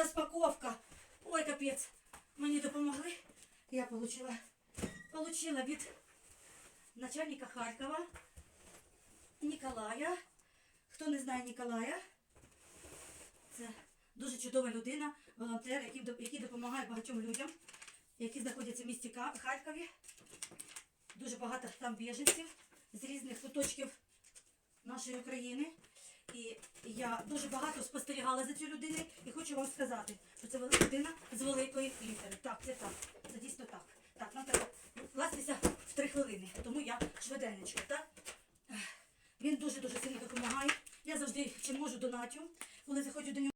Розпаковка. Ой, капець. Мені допомогли. Я получила, получила від начальника Харкова Ніколая. Хто не знає Ніколая, це дуже чудова людина, волонтер, який допомагає багатьом людям, які знаходяться в місті Харкові. Дуже багато там біженців з різних куточків нашої України. І я дуже багато спостерігала за цю людиною і хочу вам сказати, що це людина з великої літери. Так, це так. Це дійсно так. Так, нам треба вкластися в три хвилини, тому я швиденечко, так? Він дуже-дуже сильно допомагає. Я завжди чим можу донатю, коли заходжу до нього.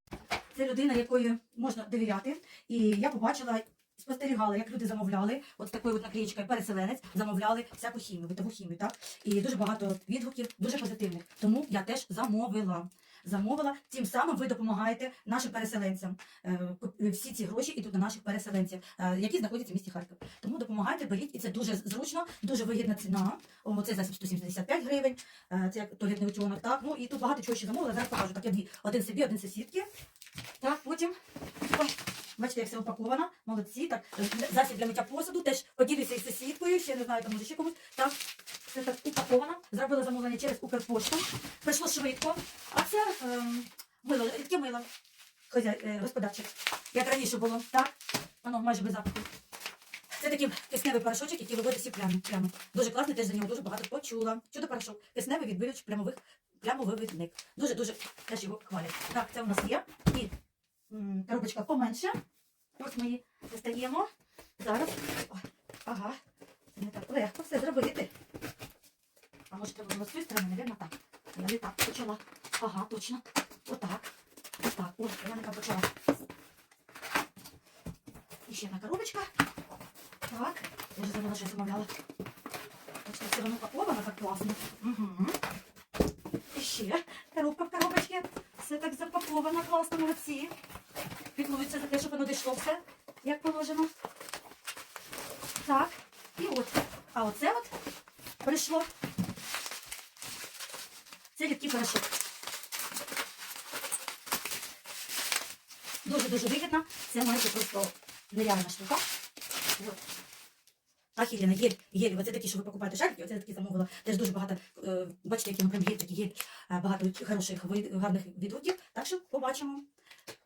Це людина, якої можна довіряти. І я побачила, спостерігала, як люди замовляли, от такою от наклеєчкою переселенець, замовляли всяку хімію, битову хімію, так? І дуже багато відгуків, дуже позитивних. Тому я теж замовила. Замовила, тим самим ви допомагаєте нашим переселенцям. Е, Всі ці гроші йдуть на наших переселенців, е, які знаходяться в місті Харків. Тому допомагайте, беріть, і це дуже зручно, дуже вигідна ціна. О, це засіб 175 гривень, е, це як туалетний утюнок, так. Ну і тут багато чого ще замовила. Зараз покажу. Так, я дві. Один собі, один сусідки. Так, потім. Бачите, як все упаковано. Молодці. Так, засіб для миття посуду. Теж поділюся із сусідкою, ще не знаю, там може ще комусь. Так, все так упаковано. Зробила замовлення через Укрпошту. Прийшло швидко. А це ем, мило, рідке мило. Хозяй, е, господарче. Як раніше було, так? Воно майже без запаху. Це такий кисневий порошочок, який виводить всі плями. плями. Дуже класний, теж за нього дуже багато почула. Чудо порошок. Кисневий відбивач плямових плямовивідник. Дуже-дуже теж його хвалять. Так, це у нас є. І коробочка поменше. Ось ми її достаємо. Зараз. Ага. Це не так легко все зробити. А може треба з цієї сторони, мабуть, так. Я не так почала. Ага, точно. Отак. Отак. Ось, я не так почала. І ще одна коробочка. Так. Я вже забула, що я замовляла. Бачите, все воно упаковано так класно. Угу. І ще коробка в коробочці. Все так запаковано, класно, молодці. Піклуються за те, щоб воно дійшло все, як положено. Так. І от. А оце от прийшло. Це рідкий порошок. Дуже-дуже вигідно. Це майже просто нереальна штука. От. Ахіліна, єль, єль, оце такі, що ви покупаєте шарики, оце такі замовила. Теж дуже багато, е, бачите, які ми прям є, такі є, е, багато хороших, гарних відгуків. Так що побачимо.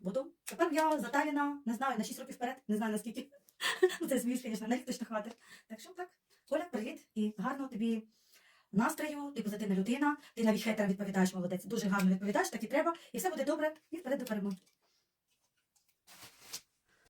Буду. Тепер я заталіна, не знаю, на 6 років вперед, не знаю наскільки. Ну, це сміш, звісно, на точно хватить. Так що так, Оля, привіт і гарного тобі настрою, ти позитивна людина, ти навіть хейтерам відповідаєш, молодець. Дуже гарно відповідаєш, так і треба, і все буде добре, і вперед до перемоги.